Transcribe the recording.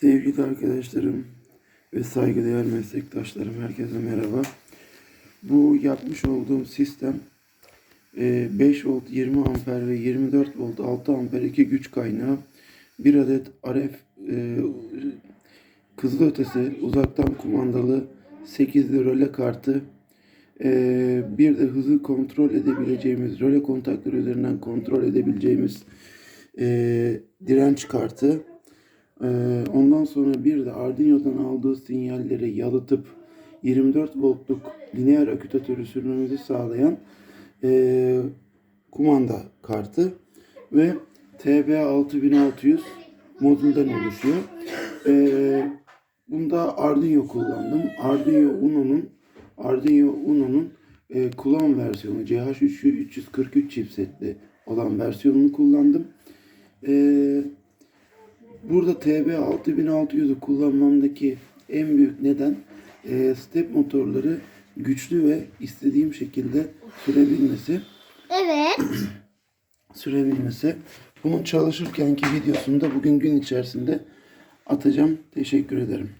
Sevgili arkadaşlarım ve saygıdeğer meslektaşlarım herkese merhaba. Bu yapmış olduğum sistem e, 5 volt 20 amper ve 24 volt 6 amper iki güç kaynağı bir adet RF e, kızılötesi uzaktan kumandalı 8'li röle kartı e, bir de hızı kontrol edebileceğimiz röle kontakları üzerinden kontrol edebileceğimiz e, direnç kartı ee, ondan sonra bir de Arduino'dan aldığı sinyalleri yalıtıp 24 voltluk lineer akütatörü sürmemizi sağlayan ee, kumanda kartı ve TB6600 modülden oluşuyor. Ee, bunda Arduino kullandım. Arduino Uno'nun Arduino Uno'nun e, klon versiyonu CH343 chipsetli olan versiyonunu kullandım. Eee Burada TB6600'ü kullanmamdaki en büyük neden e, step motorları güçlü ve istediğim şekilde sürebilmesi. Evet. Sürebilmesi. Bunun çalışırkenki videosunu da bugün gün içerisinde atacağım. Teşekkür ederim.